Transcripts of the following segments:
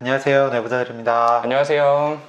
안녕하세요 내부자들입니다 안녕하세요.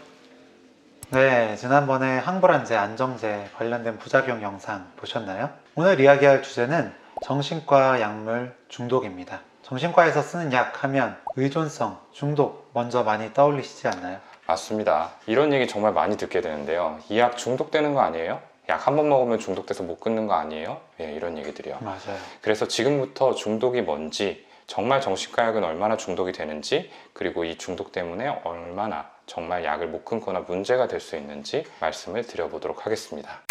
네 지난번에 항불안제 안정제 관련된 부작용 영상 보셨나요? 오늘 이야기할 주제는 정신과 약물 중독입니다 정신과에서 쓰는 약 하면 의존성, 중독 먼저 많이 떠올리시지 않나요? 맞습니다. 이런 얘기 정말 많이 듣게 되는데요. 이 약 중독되는 거 아니에요? 약 한 번 먹으면 중독돼서 못 끊는 거 아니에요? 예, 이런 얘기들이요. 맞아요 그래서 지금부터 중독이 뭔지, 정말 정신과 약은 얼마나 중독이 되는지, 그리고 이 중독 때문에 얼마나 정말 약을 못 끊거나 문제가 될 수 있는지 말씀을 드려보도록 하겠습니다.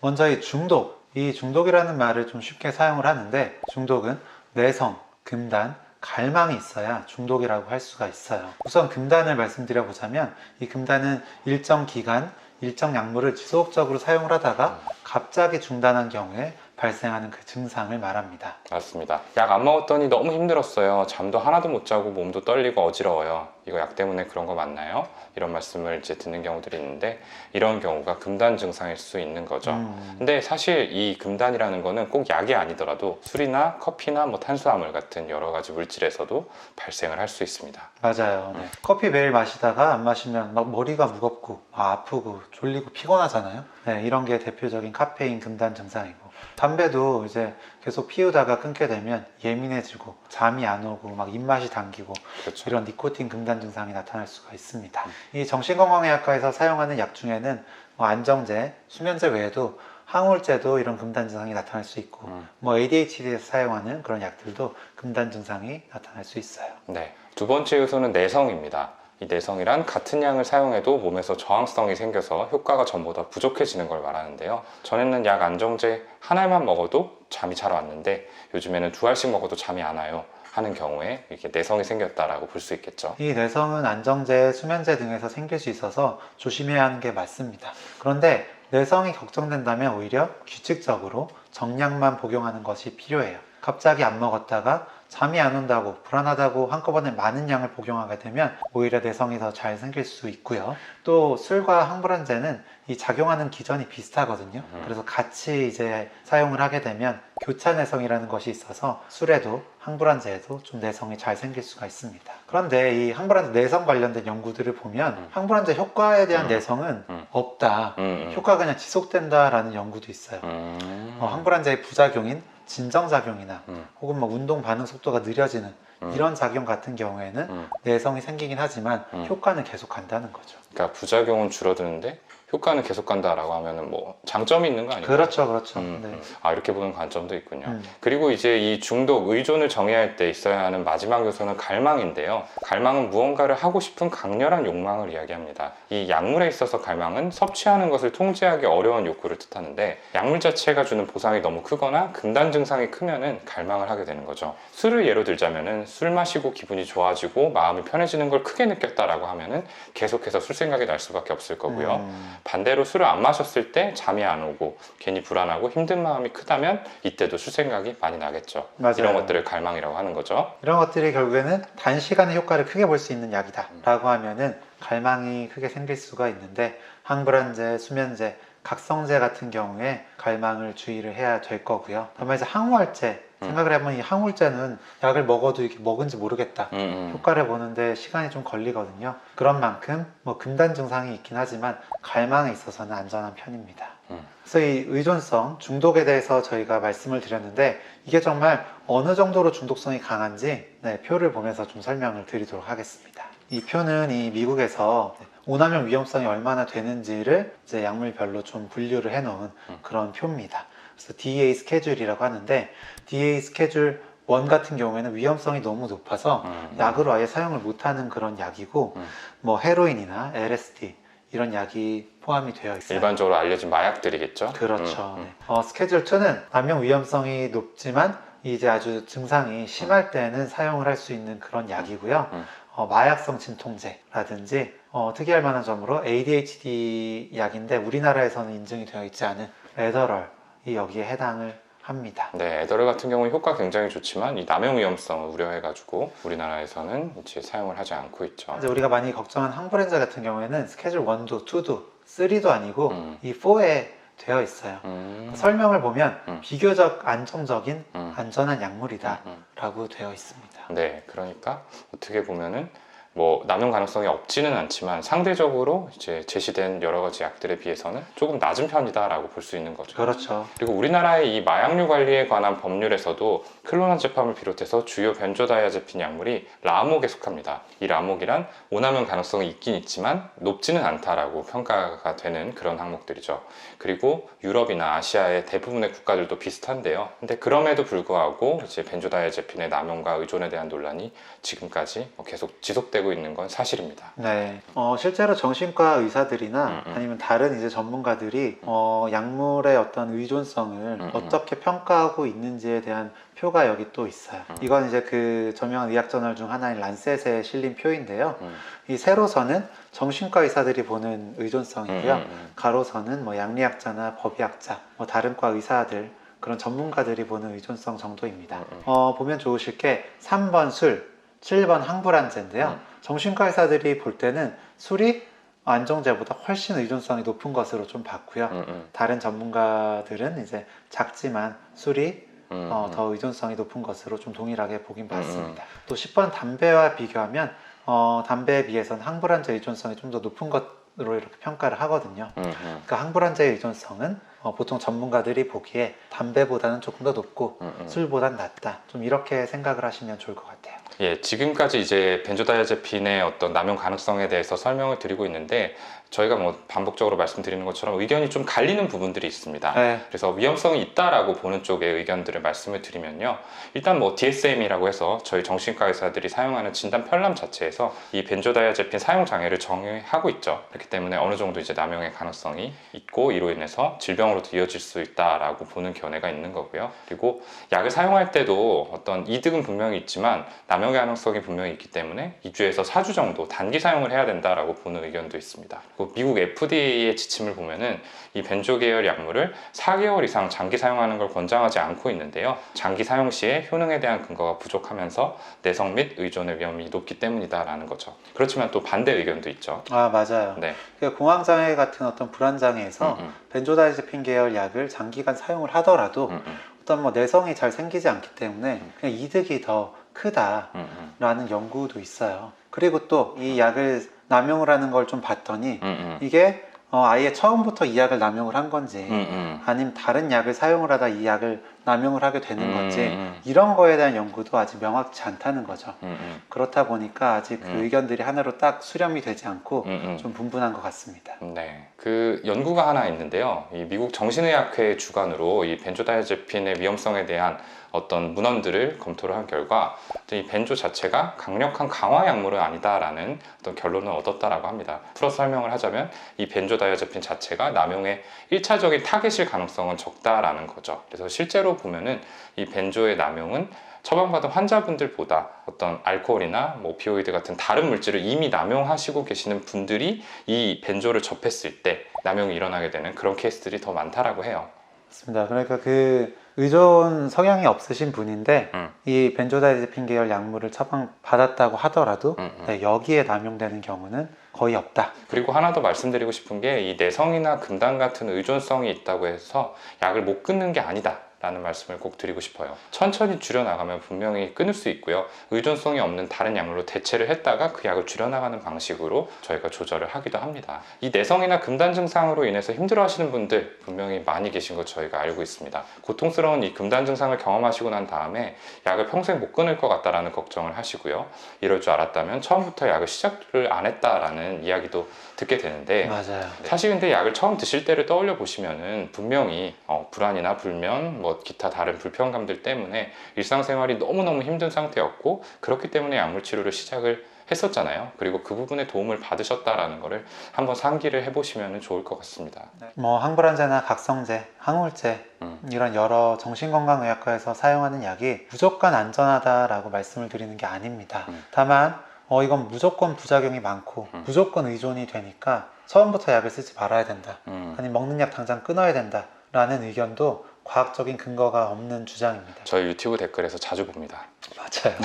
먼저 이 중독, 이 중독이라는 말을 좀 쉽게 사용을 하는데 중독은 내성, 금단, 갈망이 있어야 중독이라고 할 수가 있어요. 우선 금단을 말씀드려 보자면 이 금단은 일정 기간, 일정 약물을 지속적으로 사용을 하다가 갑자기 중단한 경우에 발생하는 그 증상을 말합니다. 맞습니다. 약 안 먹었더니 너무 힘들었어요. 잠도 하나도 못 자고 몸도 떨리고 어지러워요. 이거 약 때문에 그런 거 맞나요? 이런 말씀을 이제 듣는 경우들이 있는데 이런 경우가 금단 증상일 수 있는 거죠. 음, 근데 사실 이 금단이라는 거는 꼭 약이 아니더라도 술이나 커피나 뭐 탄수화물 같은 여러 가지 물질에서도 발생을 할 수 있습니다. 맞아요. 네. 커피 매일 마시다가 안 마시면 막 머리가 무겁고 막 아프고 졸리고 피곤하잖아요. 네, 이런 게 대표적인 카페인 금단 증상이고 담배도 이제 계속 피우다가 끊게 되면 예민해지고 잠이 안 오고 막 입맛이 당기고 그렇죠. 이런 니코틴 금단 증상이 나타날 수가 있습니다. 이 정신건강의학과에서 사용하는 약 중에는 뭐 안정제, 수면제 외에도 항우울제도 이런 금단 증상이 나타날 수 있고 음. 뭐 ADHD에서 사용하는 그런 약들도 금단 증상이 나타날 수 있어요. 네. 두 번째 요소는 내성입니다. 이 내성이란 같은 양을 사용해도 몸에서 저항성이 생겨서 효과가 전보다 부족해지는 걸 말하는데요. 전에는 약 안정제 한 알만 먹어도 잠이 잘 왔는데 요즘에는 두 알씩 먹어도 잠이 안 와요. 하는 경우에 이렇게 내성이 생겼다라고 볼 수 있겠죠. 이 내성은 안정제, 수면제 등에서 생길 수 있어서 조심해야 하는 게 맞습니다. 그런데 내성이 걱정된다면 오히려 규칙적으로 정량만 복용하는 것이 필요해요. 갑자기 안 먹었다가 잠이 안 온다고 불안하다고 한꺼번에 많은 양을 복용하게 되면 오히려 내성이 더 잘 생길 수 있고요. 또 술과 항불안제는 이 작용하는 기전이 비슷하거든요. 음. 그래서 같이 이제 사용을 하게 되면 교차 내성이라는 것이 있어서 술에도 항불안제에도 좀 내성이 잘 생길 수가 있습니다. 그런데 이 항불안제 내성 관련된 연구들을 보면 음. 항불안제 효과에 대한 음. 내성은 음. 없다. 효과가 그냥 지속된다라는 연구도 있어요. 음. 어, 항불안제의 부작용인 진정작용이나 음. 혹은 뭐 운동 반응 속도가 느려지는 음. 이런 작용 같은 경우에는 음. 내성이 생기긴 하지만 음. 효과는 계속 간다는 거죠. 그러니까 부작용은 줄어드는데 효과는 계속 간다라고 하면은 뭐 장점이 있는 거 아닌가요? 그렇죠, 그렇죠. 음, 네. 음. 아 이렇게 보는 관점도 있군요. 음. 그리고 이제 이 중독 의존을 정의할 때 있어야 하는 마지막 요소는 갈망인데요. 갈망은 무언가를 하고 싶은 강렬한 욕망을 이야기합니다. 이 약물에 있어서 갈망은 섭취하는 것을 통제하기 어려운 욕구를 뜻하는데 약물 자체가 주는 보상이 너무 크거나 금단 증상이 크면은 갈망을 하게 되는 거죠. 술을 예로 들자면은 술 마시고 기분이 좋아지고 마음이 편해지는 걸 크게 느꼈다라고 하면은 계속해서 술 생각이 날 수밖에 없을 거고요. 음. 반대로 술을 안 마셨을 때 잠이 안 오고 괜히 불안하고 힘든 마음이 크다면 이때도 술 생각이 많이 나겠죠. 맞아요. 이런 것들을 갈망이라고 하는 거죠. 이런 것들이 결국에는 단시간에 효과를 크게 볼 수 있는 약이다라고 하면은 갈망이 크게 생길 수가 있는데 항불안제, 수면제, 각성제 같은 경우에 갈망을 주의를 해야 될 거고요. 다만 이제 항우할제 음. 생각을 해보면 이 항우할제는 약을 먹어도 이렇게 먹은지 모르겠다. 음, 음. 효과를 보는데 시간이 좀 걸리거든요. 그런 만큼 뭐 금단 증상이 있긴 하지만 갈망에 있어서는 안전한 편입니다. 음. 그래서 이 의존성, 중독에 대해서 저희가 말씀을 드렸는데 이게 정말 어느 정도로 중독성이 강한지 네, 표를 보면서 좀 설명을 드리도록 하겠습니다. 이 표는 이 미국에서 오남용 위험성이 얼마나 되는지를 이제 약물별로 좀 분류를 해놓은 음. 그런 표입니다. 그래서 DA 스케줄이라고 하는데 DA 스케줄 1 같은 경우에는 위험성이 너무 높아서 음. 약으로 아예 사용을 못하는 그런 약이고 음. 뭐 헤로인이나 LSD 이런 약이 포함이 되어 있어요. 일반적으로 알려진 마약들이겠죠. 그렇죠. 음, 음. 네. 어, 스케줄 2는 남용 위험성이 높지만 이제 아주 증상이 심할 때는 사용을 할 수 있는 그런 약이고요. 음. 어, 마약성 진통제라든지 어, 특이할 만한 점으로 ADHD 약인데 우리나라에서는 인증이 되어 있지 않은 에더럴이 여기에 해당을 합니다. 네, 에더럴 같은 경우는 효과 굉장히 좋지만 이 남용 위험성을 우려해가지고 우리나라에서는 이제 사용을 하지 않고 있죠. 이제 우리가 많이 걱정한 항브렌자 같은 경우에는 스케줄 1도 2도 3도 아니고 음. 이 4에 되어 있어요. 음. 설명을 보면 음. 비교적 안정적인 음. 안전한 약물이다 음. 라고 되어 있습니다. 네, 그러니까 어떻게 보면은 뭐 남용 가능성이 없지는 않지만 상대적으로 이제 제시된 여러 가지 약들에 비해서는 조금 낮은 편이다라고 볼 수 있는 거죠. 그렇죠. 그리고 우리나라의 이 마약류 관리에 관한 법률에서도 클로나제팜을 비롯해서 주요 벤조다이아제핀 약물이 라목에 속합니다. 이 라목이란 오남용 가능성이 있긴 있지만 높지는 않다라고 평가가 되는 그런 항목들이죠. 그리고 유럽이나 아시아의 대부분의 국가들도 비슷한데요. 근데 그럼에도 불구하고 이제 벤조다이아제핀의 남용과 의존에 대한 논란이 지금까지 뭐 계속 지속되고 있는 건 사실입니다. 네. 어, 실제로 정신과 의사들이나 음, 음. 아니면 다른 이제 전문가들이 어, 약물의 어떤 의존성을 음. 어떻게 평가하고 있는지에 대한 표가 여기 또 있어요. 음. 이건 이제 그 저명한 의학 저널 중 하나인 란셋에 실린 표인데요. 음. 이 세로선은 정신과 의사들이 보는 의존성이고요. 음, 음, 음. 가로선은 뭐 양리학자나 법의학자, 뭐 다른 과 의사들 그런 전문가들이 보는 의존성 정도입니다. 음, 음. 어, 보면 좋으실 게 3번 술, 7번 항불안제인데요. 음. 정신과 의사들이 볼 때는 술이 안정제보다 훨씬 의존성이 높은 것으로 좀 봤고요. 음, 음. 다른 전문가들은 이제 작지만 술이 음, 어, 음. 더 의존성이 높은 것으로 좀 동일하게 보긴 음, 봤습니다. 또 10번 담배와 비교하면 어, 담배에 비해서는 항불안제 의존성이 좀 더 높은 것으로 이렇게 평가를 하거든요. 그러니까 항불안제의 의존성은 어, 보통 전문가들이 보기에 담배보다는 조금 더 높고. 술보단 낮다. 좀 이렇게 생각을 하시면 좋을 것 같아요. 예, 지금까지 이제 벤조다이아제핀의 어떤 남용 가능성에 대해서 설명을 드리고 있는데 저희가 뭐 반복적으로 말씀드리는 것처럼 의견이 좀 갈리는 부분들이 있습니다. 네. 그래서 위험성이 있다라고 보는 쪽의 의견들을 말씀을 드리면요. 일단 뭐 DSM이라고 해서 저희 정신과 의사들이 사용하는 진단 편람 자체에서 이 벤조다이아제핀 사용 장애를 정의하고 있죠. 그렇기 때문에 어느 정도 이제 남용의 가능성이 있고 이로 인해서 질병으로도 이어질 수 있다라고 보는 견해가 있는 거고요. 그리고 약을 사용할 때도 어떤 이득은 분명히 있지만 남용의 가능성이 분명히 있기 때문에 2주에서 4주 정도 단기 사용을 해야 된다라고 보는 의견도 있습니다. 미국 FDA의 지침을 보면은 이 벤조 계열 약물을 4개월 이상 장기 사용하는 걸 권장하지 않고 있는데요. 장기 사용 시에 효능에 대한 근거가 부족하면서 내성 및 의존의 위험이 높기 때문이다라는 거죠. 그렇지만 또 반대 의견도 있죠. 아 맞아요. 네. 그 공황 장애 같은 어떤 불안 장애에서 음, 음, 벤조다이제핀 계열 약을 장기간 사용을 하더라도 음, 음, 어떤 뭐 내성이 잘 생기지 않기 때문에 그냥 이득이 더 크다라는 음, 음, 연구도 있어요. 그리고 또 이 약을 남용을 하는 걸 좀 봤더니 음, 음, 이게 어, 아예 처음부터 이 약을 남용을 한 건지 음, 음. 아니면 다른 약을 사용을 하다 이 약을 남용을 하게 되는 음, 건지 음, 이런 거에 대한 연구도 아직 명확치 않다는 거죠. 음, 음, 그렇다 보니까 아직 그 음. 의견들이 하나로 딱 수렴이 되지 않고 음, 음. 좀 분분한 것 같습니다. 네, 그 연구가 하나 있는데요. 이 미국 정신의학회 주관으로 이 벤조다이아제핀의 위험성에 대한 어떤 문헌들을 검토를 한 결과 이 벤조 자체가 강력한 강화 약물은 아니다라는 어떤 결론을 얻었다라고 합니다. 풀어 설명을 하자면 이 벤조다이아제핀 자체가 남용의 1차적인 타겟일 가능성은 적다라는 거죠. 그래서 실제로 보면은 이 벤조의 남용은 처방받은 환자분들보다 어떤 알코올이나 뭐 오피오이드 같은 다른 물질을 이미 남용하시고 계시는 분들이 이 벤조를 접했을 때 남용이 일어나게 되는 그런 케이스들이 더 많다라고 해요. 맞습니다. 그러니까 그 의존 성향이 없으신 분인데 음. 이 벤조다이제핀 계열 약물을 처방 받았다고 하더라도 음, 음. 네, 여기에 남용되는 경우는 거의 없다. 그리고 하나 더 말씀드리고 싶은 게 이 내성이나 금단 같은 의존성이 있다고 해서 약을 못 끊는 게 아니다. 라는 말씀을 꼭 드리고 싶어요. 천천히 줄여나가면 분명히 끊을 수 있고요. 의존성이 없는 다른 약물로 대체를 했다가 그 약을 줄여나가는 방식으로 저희가 조절을 하기도 합니다. 이 내성이나 금단 증상으로 인해서 힘들어 하시는 분들 분명히 많이 계신 거 저희가 알고 있습니다. 고통스러운 이 금단 증상을 경험하시고 난 다음에 약을 평생 못 끊을 것 같다라는 걱정을 하시고요. 이럴 줄 알았다면 처음부터 약을 시작을 안 했다라는 이야기도 듣게 되는데 맞아요. 사실 근데 약을 처음 드실 때를 떠올려 보시면은 분명히 어, 불안이나 불면 뭐 기타 다른 불편감들 때문에 일상생활이 너무너무 힘든 상태였고 그렇기 때문에 약물 치료를 시작을 했었잖아요. 그리고 그 부분에 도움을 받으셨다라는 거를 한번 상기를 해보시면 좋을 것 같습니다. 뭐 항불안제나 각성제, 항울제 음. 이런 여러 정신건강의학과에서 사용하는 약이 무조건 안전하다라고 말씀을 드리는 게 아닙니다. 음. 다만 어, 이건 무조건 부작용이 많고 음. 무조건 의존이 되니까 처음부터 약을 쓰지 말아야 된다. 음. 아니 먹는 약 당장 끊어야 된다 라는 의견도 과학적인 근거가 없는 주장입니다. 저희 유튜브 댓글에서 자주 봅니다. 맞아요.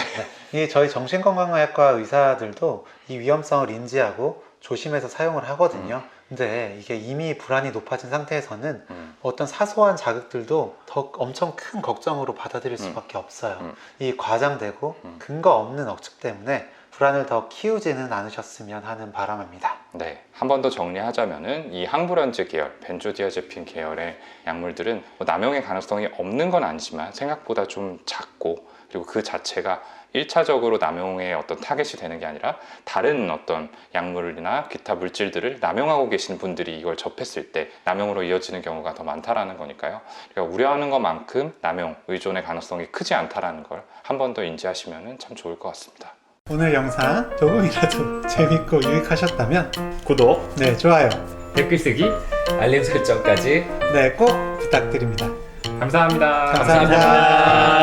네. 이 저희 정신건강의학과 의사들도 이 위험성을 인지하고 조심해서 사용을 하거든요. 근데 이게 이미 불안이 높아진 상태에서는 음, 어떤 사소한 자극들도 더 엄청 큰 걱정으로 받아들일 수밖에 없어요. 음. 이 과장되고 음. 근거 없는 억측 때문에 불안을 더 키우지는 않으셨으면 하는 바람입니다. 네, 한 번 더 정리하자면은 이 항불안제 계열, 벤조디아제핀 계열의 약물들은 뭐 남용의 가능성이 없는 건 아니지만 생각보다 좀 작고 그리고 그 자체가 1차적으로 남용의 어떤 타겟이 되는 게 아니라 다른 어떤 약물이나 기타 물질들을 남용하고 계신 분들이 이걸 접했을 때 남용으로 이어지는 경우가 더 많다라는 거니까요. 그러니까 우려하는 것만큼 남용, 의존의 가능성이 크지 않다라는 걸 한 번 더 인지하시면 참 좋을 것 같습니다. 오늘 영상 조금이라도 재밌고 유익하셨다면 구독, 네 좋아요 댓글 쓰기, 알림 설정까지 네 꼭 부탁드립니다. 감사합니다. 감사합니다.